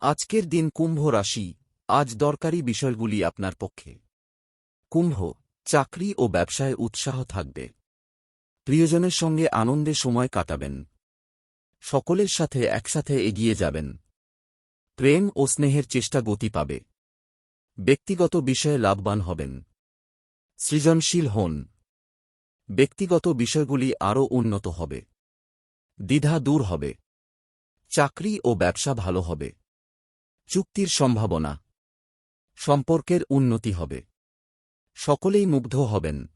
আজকের দিন কুম্ভ রাশি, আজ দরকারি বিষয়গুলি আপনার পক্ষে। কুম্ভ, চাকরি ও ব্যবসায় উৎসাহ থাকবে। প্রিয়জনের সঙ্গে আনন্দে সময় কাটাবেন। সকলের সাথে একসাথে এগিয়ে যাবেন। প্রেম ও স্নেহের চেষ্টা গতি পাবে। ব্যক্তিগত বিষয়ে লাভবান হবেন। সৃজনশীল হন। ব্যক্তিগত বিষয়গুলি আরও উন্নত হবে। দ্বিধা দূর হবে। চাকরি ও ব্যবসা ভালো হবে। চুক্তির সম্ভাবনা। সম্পর্কের উন্নতি হবে। সকলেই মুগ্ধ হবেন।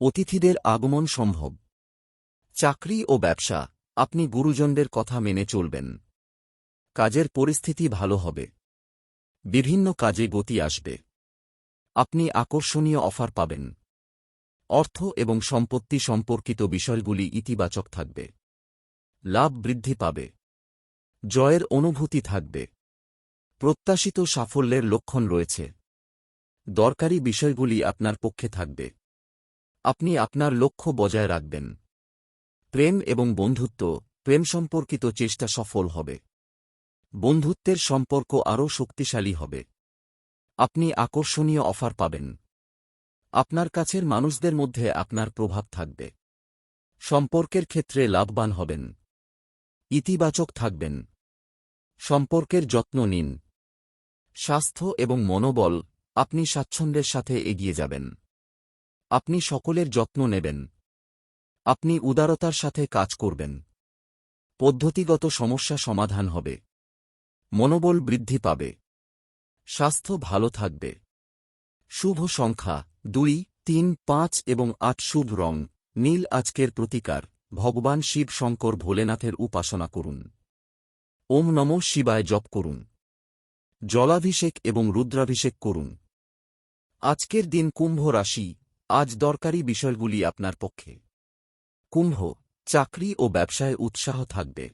অতিথিদের আগমন সম্ভব। চাকরি ও ব্যবসা, আপনি গুরুজনদের কথা মেনে চলবেন। কাজের পরিস্থিতি ভালো হবে। বিভিন্ন কাজে গতি আসবে। আপনি আকর্ষণীয় অফার পাবেন। অর্থ এবং সম্পত্তি সম্পর্কিত বিষয়গুলি ইতিবাচক থাকবে। লাভ বৃদ্ধি পাবে। জয়ের অনুভূতি থাকবে। প্রত্যাশিত সাফল্যের লক্ষণ রয়েছে। দরকারি বিষয়গুলি আপনার পক্ষে থাকবে। আপনি আপনার লক্ষ্য বজায় রাখবেন। প্রেম এবং বন্ধুত্ব, প্রেম সম্পর্কিত চেষ্টা সফল হবে। বন্ধুত্বের সম্পর্ক আরও শক্তিশালী হবে। আপনি আকর্ষণীয় অফার পাবেন। আপনার কাছের মানুষদের মধ্যে আপনার প্রভাব থাকবে। সম্পর্কের ক্ষেত্রে লাভবান হবেন। ইতিবাচক থাকবেন। সম্পর্কের যত্ন নিন। স্বাস্থ্য এবং মনোবল, আপনি স্বাচ্ছন্দ্যের সাথে এগিয়ে যাবেন। আপনি সকলের যত্ন নেবেন। আপনি উদারতার সাথে কাজ করবেন। পদ্ধতিগত সমস্যা সমাধান হবে। মনোবল বৃদ্ধি পাবে। স্বাস্থ্য ভালো থাকবে। শুভ সংখ্যা দুই, তিন, পাঁচ এবং আট শুভ রং। নীল আজকের প্রতিকার। ভগবান শিব শঙ্কর ভোলেনাথের উপাসনা করুন। ওম নম শিবায় জপ করুন। জলাভিষেক এবং রুদ্রাভিষেক করুন। আজকের দিন কুম্ভ রাশি, আজ দরকারি বিষয়গুলি আপনার পক্ষে। কুম্ভ, চাকরি ও ব্যবসায় উৎসাহ থাকবে।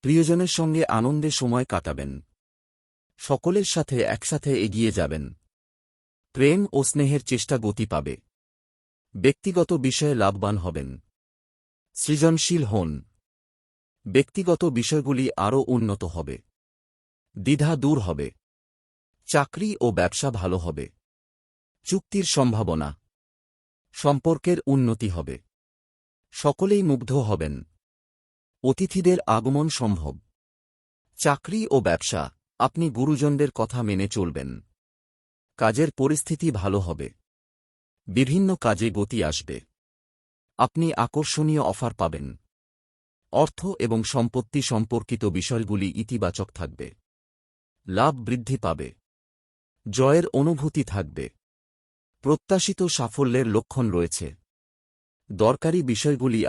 প্রিয়জনের সঙ্গে আনন্দে সময় কাটাবেন। সকলের সাথে একসাথে এগিয়ে যাবেন। প্রেম ও স্নেহের চেষ্টা গতি পাবে। ব্যক্তিগত বিষয়ে লাভবান হবেন। সৃজনশীল হন। ব্যক্তিগত বিষয়গুলি আরও উন্নত হবে। দ্বিধা দূর হবে। চাকরি ও ব্যবসা ভালো হবে। চুক্তির সম্ভাবনা। সম্পর্কের উন্নতি হবে। সকলেই মুগ্ধ হবেন। অতিথিদের আগমন সম্ভব। চাকরি ও ব্যবসা, আপনি গুরুজনদের কথা মেনে চলবেন। কাজের পরিস্থিতি ভালো হবে। বিভিন্ন কাজে গতি আসবে। আপনি আকর্ষণীয় অফার পাবেন। অর্থ এবং সম্পত্তি সম্পর্কিত বিষয়গুলি ইতিবাচক থাকবে। লাভ বৃদ্ধি পাবে। জয়ের অনুভূতি থাকবে। প্রত্যাশিত সাফল্যের লক্ষণ রয়েছে। দরকারি বিষয়গুলি